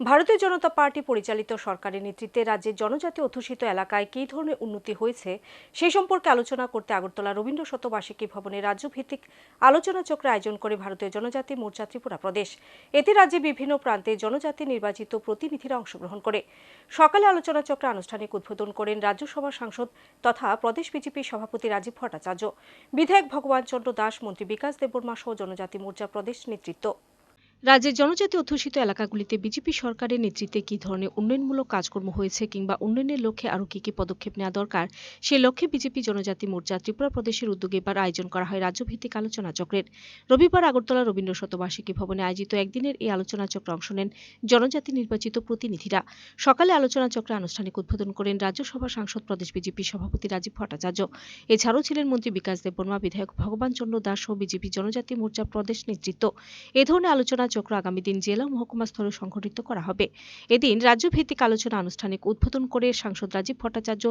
ভারতীয় জনতা পার্টি পরিচালিত সরকারের নেতৃত্বে রাজ্যের জনজাতি অধ্যুষিত এলাকায় কী ধরনের উন্নতি হয়েছে সেই সম্পর্কে আলোচনা করতে আগরতলা রবীন্দ্র শতবার্ষিকী ভবনে রাজ্যভিত্তিক আলোচনা চক্র আয়োজন করে ভারতীয় জনজাতি মোর্চা ত্রিপুরা প্রদেশ। এতে রাজ্যে বিভিন্ন প্রান্তে জনজাতি নির্বাচিত প্রতিনিধিরা অংশগ্রহণ করে। সকালে আলোচনা চক্র আনুষ্ঠানিক উদ্বোধন করেন রাজ্যসভা সাংসদ তথা প্রদেশ বিজেপির সভাপতি রাজীব ভট্টাচার্য। বিধায়ক ভগবান চন্দ্র দাস, মন্ত্রী বিকাশ দেববর্মা সহ জনজাতি মোর্চা প্রদেশ নেতৃত্ব। রাজ্যের জনজাতি অধ্যুষিত এলাকাগুলিতে বিজেপি সরকারের নেতৃত্বে কী ধরনের উন্নয়নমূলক কাজকর্ম হয়েছে কিংবা উন্নয়নের লক্ষ্যে আরও কী কী পদক্ষেপ নেওয়া দরকার সেই লক্ষ্যে বিজেপি জনজাতি মোর্চা ত্রিপুরা প্রদেশের উদ্যোগে এবার আয়োজন করা হয় রাজ্যভিত্তিক আলোচনা চক্রের। রবিবার আগরতলা রবীন্দ্র শতবার্ষিকী ভবনে আয়োজিত একদিনের এই আলোচনা চক্রে অংশ নেন জনজাতি নির্বাচিত প্রতিনিধিরা। সকালে আলোচনা চক্রে আনুষ্ঠানিক উদ্বোধন করেন রাজ্যসভা সাংসদ প্রদেশ বিজেপি সভাপতি রাজীব ভট্টাচার্য। এছাড়াও ছিলেন মন্ত্রী বিকাশ দেববর্মা, বিধায়ক ভগবান চন্দ্র দাস সহ বিজেপি জনজাতি মোর্চা প্রদেশ নেতৃত্ব। এ ধরনের আলোচনা চক্র আগামী দিন জেলা মহকুমা স্তরে সংঘটিত করা হবে। এদিন রাজ্যভিত্তিক আলোচনা আনুষ্ঠানিক উদ্বোধন করে সাংসদ রাজীব ভট্টাচার্য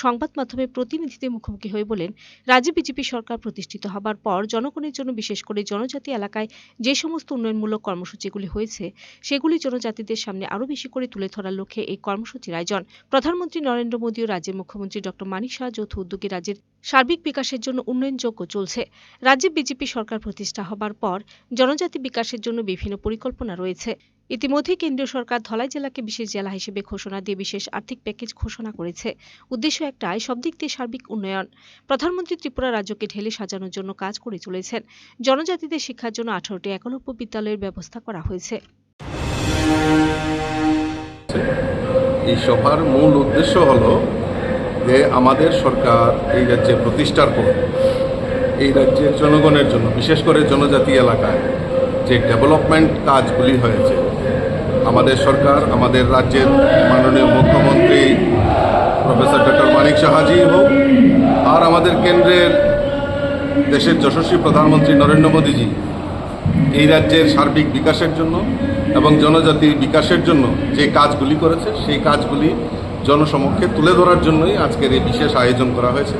সংবাদ মাধ্যমে প্রতিনিধিদের মুখোমুখি হয়ে বলেন, রাজ্যে বিজেপি সরকার প্রতিষ্ঠিত হবার পর জনগণের জন্য বিশেষ করে জনজাতি এলাকায় যে সমস্ত উন্নয়নমূলক কর্মসূচিগুলি হয়েছে, সেগুলি জনজাতিদের সামনে আরও বেশি করে তুলে ধরার লক্ষ্যে এই কর্মসূচির আয়োজন। প্রধানমন্ত্রী নরেন্দ্র মোদী ও রাজ্যের মুখ্যমন্ত্রী ডক্টর মানিক শাহ যৌথ উদ্যোগে রাজ্যের সার্বিক বিকাশের জন্য উন্নয়নযোগ্য চলছে। রাজ্যে বিজেপি সরকার প্রতিষ্ঠা হবার পর জনজাতি বিকাশের জন্য বিভিন্ন পরিকল্পনা রয়েছে। ইতিমধ্যে কেন্দ্রীয় সরকার ধলাই জেলাকে বিশেষ জেলা হিসেবে ঘোষণা দিয়ে বিশেষ আর্থিক প্যাকেজ ঘোষণা করেছে। উদ্দেশ্য একটাই, সব দিক দিয়ে সার্বিক উন্নয়ন। প্রধানমন্ত্রী ত্রিপুরা রাজ্যকে ঢেলে সাজানোর জন্য কাজ করে চলেছেন। জনজাতিদের শিক্ষার জন্য আঠারোটি একলব্য বিদ্যালয়ের ব্যবস্থা করা হয়েছে। এই সভার মূল উদ্দেশ্য হলো যে আমাদের সরকার এই রাজ্যে প্রতিষ্ঠার পর, এই রাজ্যের জনগণের জন্য, বিশেষ করে জনজাতি এলাকায় যে ডেভেলপমেন্ট কাজগুলি হয়েছে, আমাদের সরকার, আমাদের রাজ্যের মাননীয় মুখ্যমন্ত্রী প্রফেসর ডক্টর মানিক সাহাজি হোক, আর আমাদের কেন্দ্রের দেশের যশস্বী প্রধানমন্ত্রী নরেন্দ্র মোদীজি, এই রাজ্যের সার্বিক বিকাশের জন্য এবং জনজাতির বিকাশের জন্য যে কাজগুলি করেছে, সেই কাজগুলি জনসমক্ষে তুলে ধরার জন্যই আজকের এই বিশেষ আয়োজন করা হয়েছে।